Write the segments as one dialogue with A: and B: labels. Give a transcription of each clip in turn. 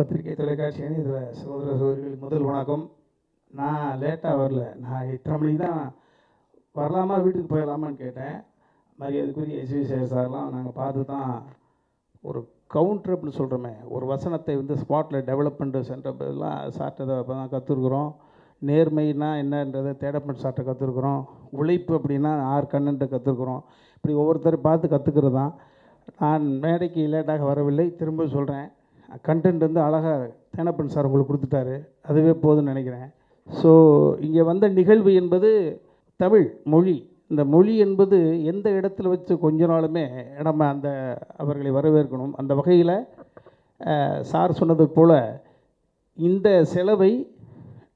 A: பத்திரிகை தொலைக்காட்சி இதில் சகோதர சகோதரிகளுக்கு முதல் வணக்கம். நான் லேட்டாக வரல. நான் இத்தனை மணிக்கு தான் வரலாமா வீட்டுக்கு போயிடலாமான்னு கேட்டேன். மரியாதைக்குரிய எஸ்வி சேர் சார்லாம் நாங்கள் பார்த்து தான் ஒரு கவுண்டர் அப்படின்னு சொல்கிறோமே ஒரு வசனத்தை வந்து ஸ்பாட்டில் டெவலப்மெண்ட் சென்டர்லாம் சார்ட்டை அப்போ தான் கற்றுருக்குறோம் நேர்மைனா என்னன்றதை தேடப்பட்ட சார்ட்டை கற்றுருக்குறோம் உழைப்பு அப்படின்னா ஆர் கண்ணன்ட்ட கற்றுருக்குறோம் இப்படி ஒவ்வொருத்தரை பார்த்து கற்றுக்கிறது தான் நான் மேடைக்கு லேட்டாக வரவில்லை. திரும்ப சொல்கிறேன் கண்டென்ட் வந்து அழகாக தேனப்பன் சார் உங்களுக்கு கொடுத்துட்டாரு. அதுவே போதும்னு நினைக்கிறேன். ஸோ இங்கே வந்த நிகழ்வு என்பது தமிழ் மொழி. இந்த மொழி என்பது எந்த இடத்துல வச்சு கொஞ்ச நாளுமே நம்ம அந்த அவர்களை வரவேற்கணும். அந்த வகையில் சார் சொன்னது போல் இந்த செலவை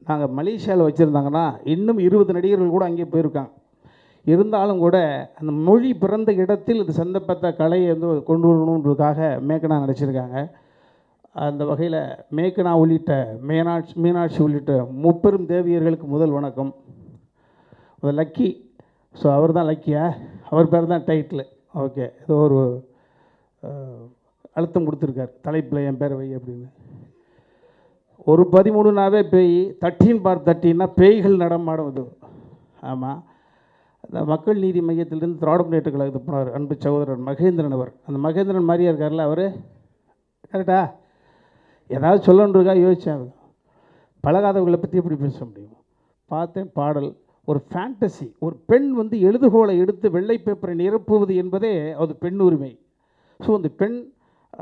A: நாங்கள் மலேசியாவில் வச்சுருந்தாங்கன்னா இன்னும் இருபது நடிகர்கள் கூட அங்கே போயிருக்காங்க. இருந்தாலும் கூட அந்த மொழி பிறந்த இடத்தில் இது சந்தப்பட்ட கலையை வந்து கொண்டு வரணுன்றதுக்காக மேக்கனா நடிச்சிருக்காங்க. அந்த வகையில் மேக்கனா உள்ளிட்ட மீனாட்சி மீனாட்சி உள்ளிட்ட முப்பெரும் தேவியர்களுக்கு முதல் வணக்கம். லக்கி ஸோ அவர் தான் லக்கியா அவர் பேர் தான் டைட்டில். ஓகே ஏதோ ஒரு அழுத்தம் கொடுத்துருக்கார். தலைப்பில் என் பேர் வை அப்படின்னு. ஒரு பதிமூணுனாவே பேய் தட்டின் பார் தட்டின்னா பேய்கள் நடமாடும் இது ஆமாம் அந்த மக்கள் நீதி மையத்திலிருந்து திராவிட முன்னேற்ற கழகத்துக்கு போனார் அன்பு சகோதரர் மகேந்திரன் அவர். அந்த மகேந்திரன் மாதிரியே இருக்கார்ல அவர்? கரெக்டா ஏதாவது சொல்லணுன்றதுக்காக யோசித்தேன் பழகாதவர்களை பற்றி எப்படி பேச முடியும்? பார்த்தேன் பாடல். ஒரு ஃபேண்டசி ஒரு பெண் வந்து எழுதுகோலை எடுத்து வெள்ளை பேப்பரை நிரப்புவது என்பதே அது பெண் உரிமை. ஸோ அந்த பெண்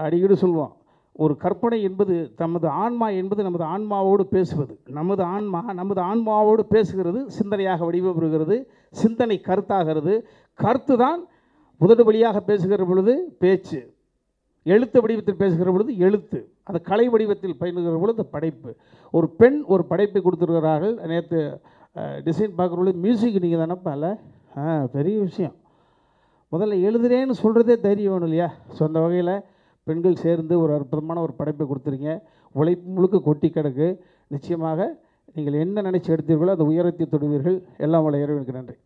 A: அடிக்கடி சொல்லுவோம் ஒரு கற்பனை என்பது தமது ஆன்மா என்பது நமது ஆன்மாவோடு பேசுவது. நமது ஆன்மா நமது ஆன்மாவோடு பேசுகிறது சிந்தனையாக வடிவம்பெறுகிறது சிந்தனை கருத்தாகிறது. கருத்து தான் உதடு வழியாக பேசுகிற பொழுது பேச்சு. எழுத்து வடிவத்தில் பேசுகிற பொழுது எழுத்து அந்த கலை வடிவத்தில் பயிலுகிற பொழுது படைப்பு. ஒரு பெண் ஒரு படைப்பை கொடுத்துருக்கிறார்கள். நேற்று டிசைன் பார்க்குற பொழுது மியூசிக் நீங்கள் தானேப்பால ஆ பெரிய விஷயம். முதல்ல எழுதுறேன்னு சொல்கிறதே தைரியம் வேணும் இல்லையா? ஸோ அந்த வகையில் பெண்கள் சேர்ந்து ஒரு அற்புதமான ஒரு படைப்பை கொடுத்துருங்க. உழைப்பு முழுக்க கொட்டி கிடக்கு. நிச்சயமாக நீங்கள் என்ன நினைச்சு எடுத்தீர்களோ அதை உயரத்தை தொடுவீர்கள். எல்லாம் வள இறைவனுக்கு நன்றி.